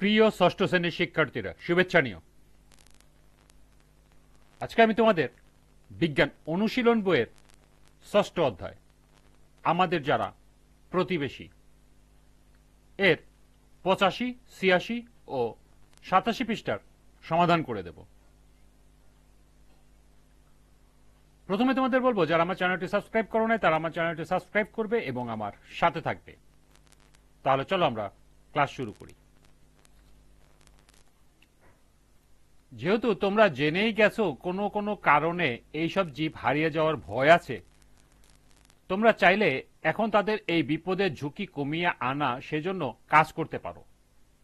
প্রিয় ষষ্ঠ শ্রেণির শিক্ষার্থীরা, শুভেচ্ছা নিও। আজকে আমি তোমাদের বিজ্ঞান অনুশীলন বইয়ের ষষ্ঠ অধ্যায়, আমাদের যারা প্রতিবেশী, এর পঁচাশি, ছিয়াশি ও সাতাশি পৃষ্ঠার সমাধান করে দেব। প্রথমে তোমাদের বলব, যারা আমার চ্যানেলটি সাবস্ক্রাইব করো নাই, তারা আমার চ্যানেলটি সাবস্ক্রাইব করবে এবং আমার সাথে থাকবে। তাহলে চলো আমরা ক্লাস শুরু করি। যেহেতু তোমরা জেনেই গেছো, কোনো কোনো কারণে এইসব জীব হারিয়ে যাওয়ার ভয় আছে, তোমরা চাইলে এখন তাদের এই বিপদের ঝুঁকি কমিয়ে আনা সেজন্য কাজ করতে পারো।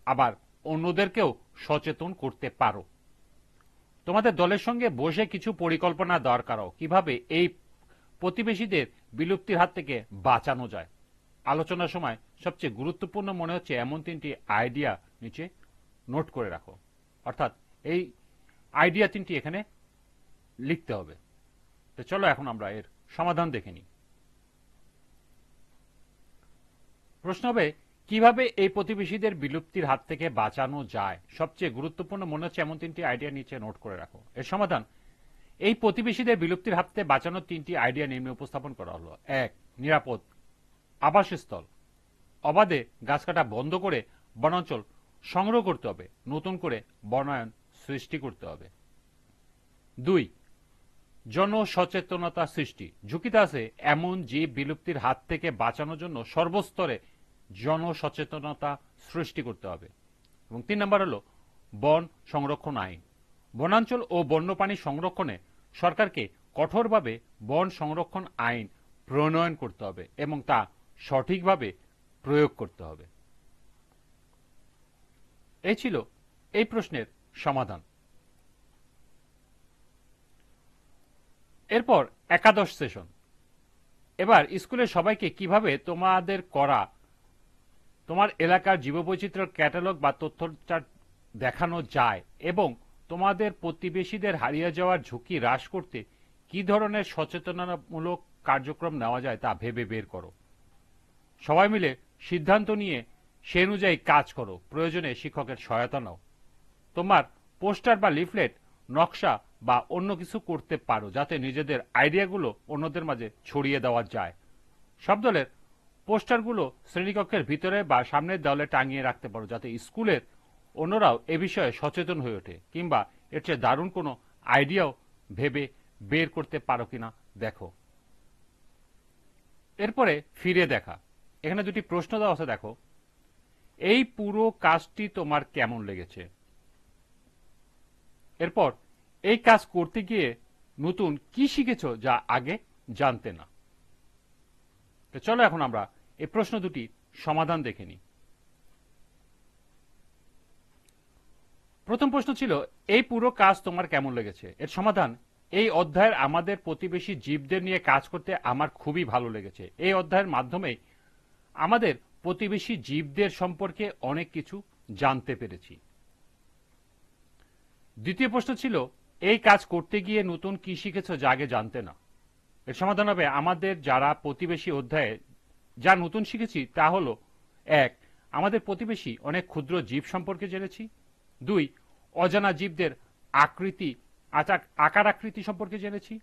আবার অন্যদেরকেও সচেতন করতে পারো। তোমাদের দলের সঙ্গে বসে কিছু পরিকল্পনা দরকারও কীভাবে এই প্রতিবেশীদের বিলুপ্তির হাত থেকে বাঁচানো যায়? আলোচনার সময় সবচেয়ে গুরুত্বপূর্ণ মনে হচ্ছে এমন তিনটি আইডিয়া নিচে নোট করে রাখো। অর্থাৎ এই আইডিয়া তিনটি এখানে লিখতে হবে। তো চলো এখন আমরা এর সমাধান দেখে নিই। প্রশ্ন হবে, কীভাবে এই প্রতিবেশীদের বিলুপ্তির হাত থেকে বাঁচানো যায়? সবচেয়ে গুরুত্বপূর্ণ মনে হচ্ছে এমন তিনটি আইডিয়া নিচে নোট করে রাখো। এর সমাধান, এই প্রতিবেশীদের বিলুপ্তির হাত থেকে বাঁচানোর তিনটি আইডিয়া নিম্নে উপস্থাপন করা হলো। এক, নিরাপদ আবাসস্থল। অবাধে গাছ কাটা বন্ধ করে বনাঞ্চল সংগ্রহ করতে হবে। নতুন করে বনায়ন সৃষ্টি করতে হবে। দুই, জনসচেতনতা সৃষ্টি। ঝুঁকিতে আছে এমন জীব বিলুপ্তির হাত থেকে বাঁচানোর জন্য সর্বস্তরে জনসচেতনতা সৃষ্টি করতে হবে। এবং তিন নম্বর হলো বন সংরক্ষণ আইন। বনাঞ্চল ও বন্যপ্রাণী সংরক্ষণে সরকারকে কঠোরভাবে বন সংরক্ষণ আইন প্রণয়ন করতে হবে এবং তা সঠিকভাবে প্রয়োগ করতে হবে। এই ছিল এই প্রশ্নের সমাধান। এরপর একাদশ সেশন এবার স্কুলের সবাইকে কীভাবে তোমাদের করা, তোমার এলাকার জীববৈচিত্র্য ক্যাটালগ বা তথ্য দেখানো যায় এবং তোমাদের প্রতিবেশীদের হারিয়ে যাওয়ার ঝুঁকি হ্রাস করতে কি ধরনের সচেতনতামূলক কার্যক্রম নেওয়া যায় তা ভেবে বের করো। সবাই মিলে সিদ্ধান্ত নিয়ে সে অনুযায়ী কাজ করো। প্রয়োজনে শিক্ষকের সহায়তা নাও। তোমার পোস্টার বা লিফলেট, নকশা বা অন্য কিছু করতে পারো, যাতে নিজেদের আইডিয়াগুলো অন্যদের মাঝে ছড়িয়ে দেওয়া যায়। সব দলের পোস্টারগুলো শ্রেণীকক্ষের ভিতরে বা সামনের দেওয়ালে টাঙিয়ে রাখতে পারো, যাতে স্কুলের অন্যরাও এ বিষয়ে সচেতন হয়ে ওঠে, কিংবা এর চেয়ে দারুণ কোনো আইডিয়াও ভেবে বের করতে পারো কিনা দেখো। এরপরে ফিরে দেখা। এখানে দুটি প্রশ্ন দেওয়া আছে, দেখো। এই পুরো কাজটি তোমার কেমন লেগেছে? এরপর, এই কাজ করতে গিয়ে নতুন কি শিখেছো যা আগে জানতে না? তো চলো এখন আমরা এই প্রশ্ন দুটি সমাধান দেখে নিই। প্রথম প্রশ্ন ছিল, এই পুরো কাজ তোমার কেমন লেগেছে? এর সমাধান, এই অধ্যায়ের আমাদের প্রতিবেশী জীবদের নিয়ে কাজ করতে আমার খুবই ভালো লেগেছে। এই অধ্যায়ের মাধ্যমে আমাদের প্রতিবেশী জীবদের সম্পর্কে অনেক কিছু জানতে পেরেছি। দ্বিতীয় প্রশ্ন ছিল, এই কাজ করতে গিয়ে নতুন কি শিখেছ যা আগে জানতে না? এর সমাধান হবে আমাদের যারা প্রতিবেশী অধ্যায়ে যা নতুন শিখেছি তা হলো, এক, আমাদের প্রতিবেশী অনেক ক্ষুদ্র জীব সম্পর্কে জেনেছি। দুই, অজানা জীবদের আকৃতি আকার আকৃতি সম্পর্কে জেনেছি।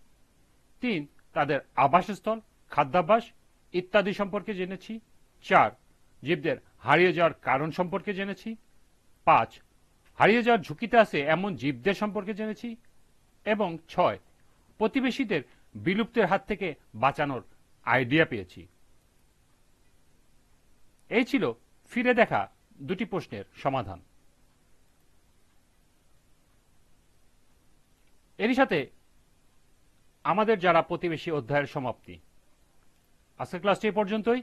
তিন, তাদের আবাসস্থল, খাদ্যাভ্যাস ইত্যাদি সম্পর্কে জেনেছি। চার, জীবদের হারিয়ে যাওয়ার কারণ সম্পর্কে জেনেছি। পাঁচ হারিয়ে যাওয়ার ঝুঁকিতে আছে এমন জীবদের সম্পর্কে জেনেছি। এবং ছয়, প্রতিবেশীদের বিলুপ্তের হাত থেকে বাঁচানোর আইডিয়া পেয়েছি। এই ছিল ফিরে দেখা দুটি প্রশ্নের সমাধান। এরই সাথে আমাদের যারা প্রতিবেশী অধ্যায়ের সমাপ্তি, আজকের ক্লাসটি এই পর্যন্তই।